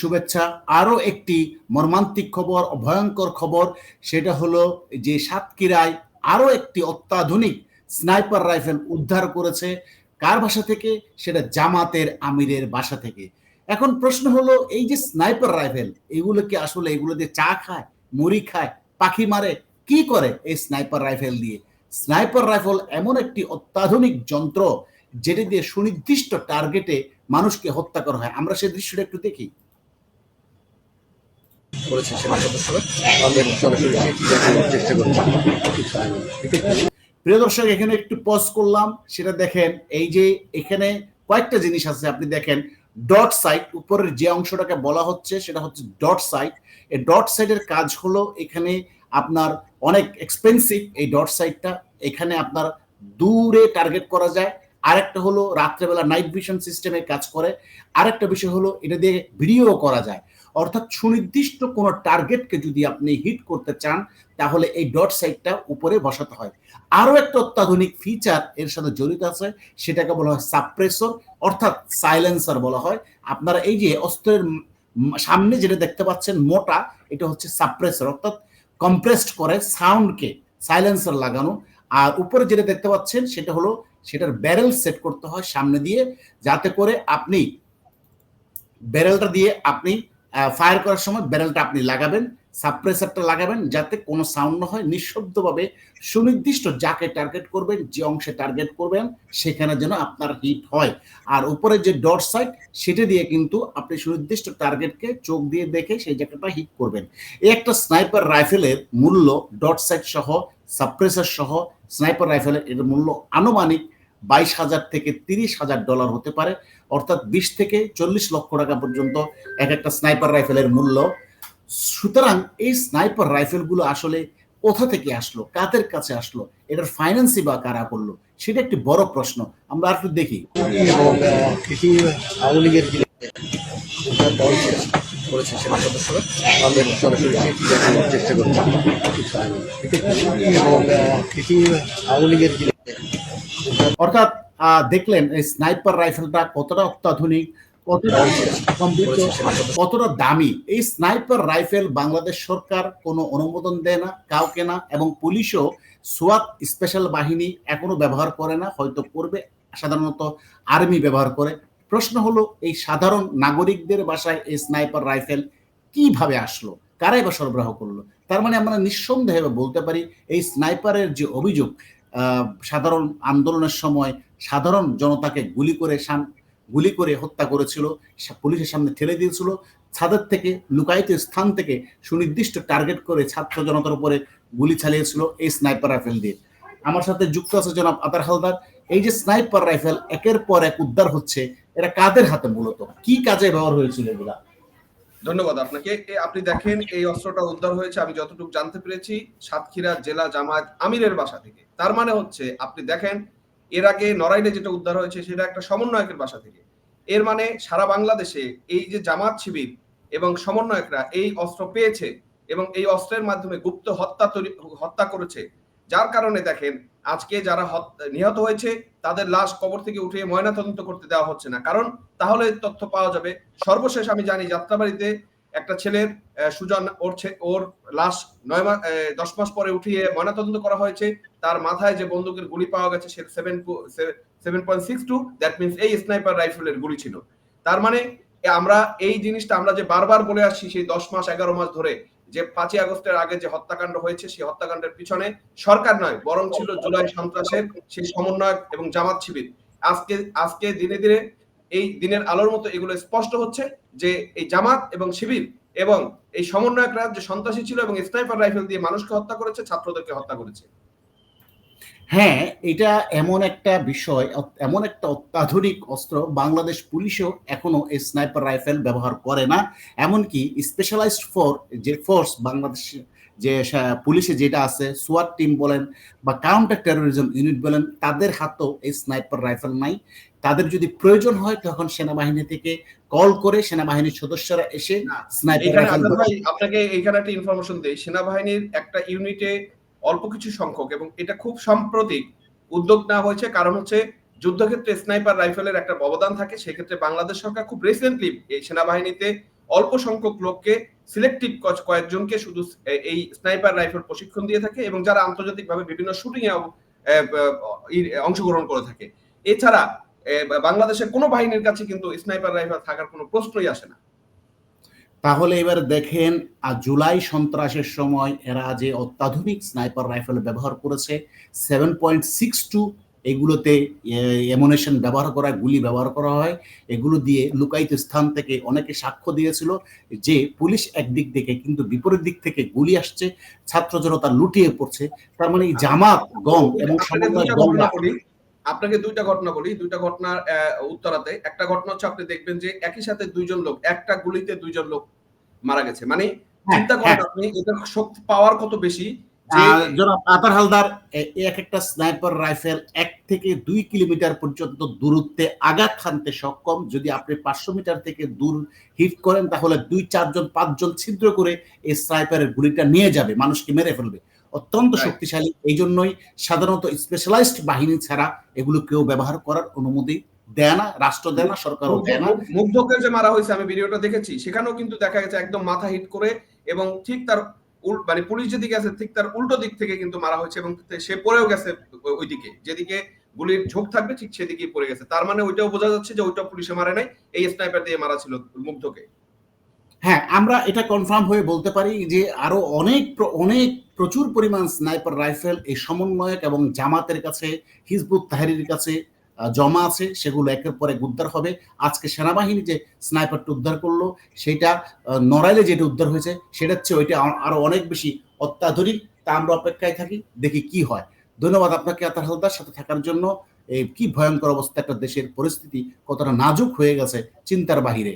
শুভেচ্ছা। আরও একটি মর্মান্তিক খবর, ভয়ঙ্কর খবর, সেটা হলো যে সাতক্ষীরায় আরও একটি অত্যাধুনিক স্নাইপার রাইফেল উদ্ধার করেছে। কার বাসা থেকে? সেটা জামাতের আমিরের বাসা থেকে। এখন প্রশ্ন হলো, এই যে স্নাইপার রাইফেল, এগুলো কি আসলে এগুলো দিয়ে চা খায়, মুড়ি খায়, পাখি মারে? কি করে এই স্নাইপার রাইফেল দিয়ে? স্নাইপার রাইফেল এমন একটি অত্যাধুনিক যন্ত্র, যেটি দিয়ে সুনির্দিষ্ট টার্গেটে মানুষকে হত্যা করা হয়। আমরা সেই দৃশ্যটা একটু দেখি। করেছে। প্রিয় দর্শক, এখানে একটু পজ করলাম। সেটা দেখেন, এই যে এখানে কয়েকটা জিনিস আছে, আপনি দেখেন ডট সাইট উপরের যে অংশটাকে বলা হচ্ছে, সেটা হচ্ছে ডট সাইট এই ডট সাইটের কাজ হলো এখানে আপনার অনেক এক্সপেন্সিভ এই ডট সাইটটা এখানে আপনার দূরে টার্গেট করা যায়। আরেকটা হলো রাত্রেবেলা নাইট ভিশন সিস্টেমে কাজ করে। আরেকটা বিষয় হলো এটা দিয়ে ভিডিও করা যায়। অর্থাৎ সুনির্দিষ্ট কোনো টার্গেটকে যদি আপনি হিট করতে চান, তাহলে এই ডট সাইটটা উপরে বসাতে হয়। আরও একটা অত্যাধুনিক ফিচার এর সাথে জড়িত আছে, সেটাকে বলা হয় সাপ্রেসর অর্থাৎ সাইলেন্সার বলা হয়। আপনারা এই যে অস্ত্রের সামনে যেটা দেখতে পাচ্ছেন, মোটা, এটা হচ্ছে সাপ্রেসর অর্থাৎ কম্প্রেসড করে সাউন্ডকে সাইলেন্সার লাগানো। আর উপরে যেটা দেখতে পাচ্ছেন, সেটা হলো, সেটার ব্যারেল সেট করতে হয় সামনে দিয়ে, যাতে করে আপনি ব্যারেলটা দিয়ে আপনি ফায়ার করার সময় ব্যারেলটা আপনি লাগাবেন সাপ্রেসারটা লাগাবেন যাতে কোনো সাউন্ড না হয়, নিঃশব্দভাবে সুনির্দিষ্ট যাকে টার্গেট করবেন, যে অংশে টার্গেট করবেন, সেখানে যেন আপনার হিট হয়। আর উপরে যে ডট সাইট সেটা দিয়ে কিন্তু আপনি সুনির্দিষ্ট টার্গেটকে চোখ দিয়ে দেখে সেই জায়গাটা হিট করবেন। এই একটা স্নাইপার রাইফেলের মূল্য ডট সাইট সহ সাপ্রেসার সহ স্নাইপার রাইফেলের এর মূল্য আনুমানিক বাইশ হাজার থেকে তিরিশ হাজার ডলার হতে পারে। অর্থাৎ বিশ থেকে চল্লিশ লক্ষ টাকা পর্যন্ত এক একটা স্নাইপার রাইফেলের মূল্য। সুতরাং এই স্নাইপার রাইফেলগুলো আসলে কোথা থেকে আসলো, কাদের কাছে আসলো, এটার ফাইন্যান্সই বা কারা করল, সেটা একটি বড় প্রশ্ন। আমরা আর একটু দেখি। করেছে সেনা সদস্যরা আমাদের সরাসরি চেষ্টা করছি এবং কৃষি, আওয়ামী লীগের অর্থাৎ দেখলেন এই স্নাইপার রাইফেলটা কতটা অত্যাধুনিক, কতটা দামি। এই স্নাইপার রাইফেল বাংলাদেশ সরকার কোনো অনুমোদন দেয় না, কাউকে না, এবং পুলিশও সোয়াত স্পেশাল বাহিনী এখনও ব্যবহার করে না, হয়তো করবে, সাধারণত আর্মি ব্যবহার করে। প্রশ্ন হলো, এই সাধারণ নাগরিকদের বাসায় এই স্নাইপার রাইফেল কীভাবে আসলো? কারাই বা সরবরাহ করল? তার মানে আমরা নিঃসন্দেহে বলতে পারি, এই স্নাইপারের যে অভিযোগ সাধারণ আন্দোলনের সময় সাধারণ জনতাকে গুলি করে গুলি করে হত্যা করেছিল পুলিশের সামনে ঠেলে দিয়েছিল। ছাদের থেকে, লুকায়িত স্থান থেকে সুনির্দিষ্ট টার্গেট করে ছাত্র জনতার উপরে গুলি চালিয়েছিল এই স্নাইপার রাইফেল দিয়ে। আমার সাথে যুক্ত আছে জনাব আতার হালদার। এই যে স্নাইপার রাইফেল একের পর এক উদ্ধার হচ্ছে, এটা কাদের হাতে মূলত? কি কাজে ব্যবহার হয়েছিল এগুলা? ধন্যবাদ আপনাকে। আপনি দেখেন, এই অস্ত্রটা উদ্ধার হয়েছে, আমি যতটুকু জানতে পেরেছি, সাতক্ষীরা জেলা জামায়াত আমিরের বাসা থেকে। তার মানে হচ্ছে, আপনি দেখেন, এর আগে নড়াইলে যেটা উদ্ধার হয়েছে, সেটা একটা সমন্বয়কের বাসা থেকে। এর মানে সারা বাংলাদেশে এই যে জামাত শিবির এবং সমন্বয়করা এই অস্ত্র পেয়েছে এবং এই অস্ত্রের মাধ্যমে গুপ্ত হত্যা হত্যা করেছে যার কারণে দেখেন, আজকে যারা নিহত হয়েছে, তাদের লাশ কবর থেকে উঠিয়ে ময়নাতদন্ত করতে দেওয়া হচ্ছে না। কারণ তাহলে তথ্য পাওয়া যাবে। সর্বশেষ আমি জানি যাত্রাবাড়িতে একটা ছেলের সুজন ওর ওর লাশ নয় মাস দশ মাস পরে উঠিয়ে ময়নাতদন্ত করা হয়েছে। তার মাথায় যে বন্দুকের গুলি পাওয়া গেছে, সে seven seven point six two that means এই স্নাইপার রাইফেলের গুলি ছিল। তার মানে আমরা এই জিনিসটা আমরা যে বারবার বলে আসছি, সেই দশ মাস, এগারো মাস ধরে যে পাঁচই আগস্টের আগে যে হত্যাকাণ্ড হয়েছে, সেই হত্যাকাণ্ডের পিছনে সরকার নয়, বরং ছিল জুলাই সন্ত্রাসের সেই সমন্বয়ক এবং জামাত শিবির। আজকে আজকে দিনে দিনে এই দিনের আলোর মতো এগুলো স্পষ্ট হচ্ছে যে এই জামাত এবং শিবির এবং এই সমন্বয়করা যে সন্ত্রাসী ছিল এবং স্নাইপার রাইফেল দিয়ে মানুষকে হত্যা করেছে, ছাত্রদেরকে হত্যা করেছে। হ্যাঁ এটা এমন একটা বিষয় এমন একটা অত্যাধুনিক অস্ত্র বাংলাদেশ পুলিশও এখনও এই স্নাইপার রাইফেল ব্যবহার করে না। এমনকি স্পেশালাইজড ফোর যে ফোর্স বাংলাদেশ যে পুলিশে যেটা আছে সোয়াট টিম বলেন বা কাউন্টার টেরোরিজম ইউনিট বলেন তাদের হাতেও এই স্নাইপার রাইফেল নাই। তাদের যদি প্রয়োজন হয় তখন সেনাবাহিনী থেকে কল করে সেনাবাহিনীর সদস্যরা এসে স্নাইপার রাইফেল আপনাকে এখানে একটা ইনফরমেশন দেই। সেনাবাহিনীর একটা ইউনিটে অল্প কিছু সংখ্যক এবং এটা খুব সাম্প্রতিক উদ্যোগ নেওয়া হয়েছে। কারণ হচ্ছে যুদ্ধক্ষেত্রে স্নাইপার রাইফেলের একটা অবদান থাকে। সেক্ষেত্রে বাংলাদেশ সরকার খুব রিসেন্টলি এই সেনাবাহিনীতে অল্প সংখ্যক লোককে সিলেক্টিভ কয়েকজনকে শুধু এই স্নাইপার রাইফেল প্রশিক্ষণ দিয়ে থাকে এবং যারা আন্তর্জাতিকভাবে বিভিন্ন শুটিং এ অংশগ্রহণ করে থাকে। এছাড়া বাংলাদেশের কোনো বাহিনীর কাছে কিন্তু স্নাইপার রাইফেল থাকার কোনো প্রশ্নই আসে না। তাহলে এবার দেখেন জুলাই সন্ত্রাসের সময় এরা যে অত্যাধুনিক স্নাইপার রাইফেল ব্যবহার করেছে সেভেন পয়েন্ট সিক্স টু এগুলোতে এমোনেশন ব্যবহার করা গুলি ব্যবহার করা হয়। এগুলো দিয়ে লুকায়িত স্থান থেকে অনেকে সাক্ষ্য দিয়েছিল যে পুলিশ একদিক থেকে কিন্তু বিপরীত দিক থেকে গুলি আসছে ছাত্র জনতা লুটিয়ে পড়ছে। তার মানে জামাত গম এবং সমন্বয় বলি আপনাকে দুইটা ঘটনা বলি দুইটা ঘটনার উত্তরাতে। একটা ঘটনা হচ্ছে আপনি দেখবেন যে একই সাথে দুইজন লোক একটা গুলিতে দুইজন লোক মারা গেছে। মানে চিন্তা করেন হ্যাঁ। আপনি এটার শক্তি পাওয়ার কত বেশি? জনাব আতার হালদার এক একটা স্নাইপার রাইফেল এক থেকে দুই কিলোমিটার পর্যন্ত দূরত্বে আঘাত হানতে সক্ষম। যদি আপনি পাঁচশো মিটার থেকে দূর হিট করেন তাহলে দুই চারজন পাঁচজন ছিদ্র করে এই স্নাইপারের গুলিটা নিয়ে যাবে মানুষকে মেরে ফেলবে। অত্যন্ত শক্তিশালী। এই জন্যই সাধারণত স্পেশালাইজড বাহিনী ছাড়া এগুলো কেউ ব্যবহার করার অনুমতি দেয় না রাষ্ট্র দেয় না সরকারও দেয় না। মুগ্ধ- মুগ্ধকে যে মারা হয়েছে আমি ভিডিওটা দেখেছি সেখানেও কিন্তু দেখা গেছে একদম মাথা হিট করে এবং ঠিক তার মানে পুলিশ যেদিকে আছে ঠিক তার উল্টো দিক থেকে কিন্তু মারা হয়েছে এবং সে পড়েও গেছে ওইদিকে। যেদিকে গুলির ঝোঁক থাকবে ঠিক সেদিকেই পড়ে গেছে। তার মানে ওইটাও বোঝা যাচ্ছে যে ওইটা পুলিশে মারে নাই এই স্নাইপার দিয়ে মারা ছিল মুগ্ধকে। হ্যাঁ আমরা এটা কনফার্ম হয়ে বলতে পারি যে আরও অনেক অনেক প্রচুর পরিমাণ স্নাইপার রাইফেল এই সমন্বয়ক এবং জামাতের কাছে, হিজবুত তাহারির কাছে জমা আছে, সেগুলো একের পরে উদ্ধার হবে। আজকে সেনাবাহিনী যে স্নাইপারটা উদ্ধার করল, সেটা নড়াইলে যেটা উদ্ধার হয়েছে সেটার চেয়ে ওইটা আরও অনেক বেশি অত্যাধুনিক। তা আমরা অপেক্ষায় থাকি, দেখি কি হয়। ধন্যবাদ আপনাকে, আতার হালদার, সাথে থাকার জন্য। এই কি ভয়ঙ্কর অবস্থা একটা দেশের পরিস্থিতি কতটা নাজুক হয়ে গেছে চিন্তার বাহিরে।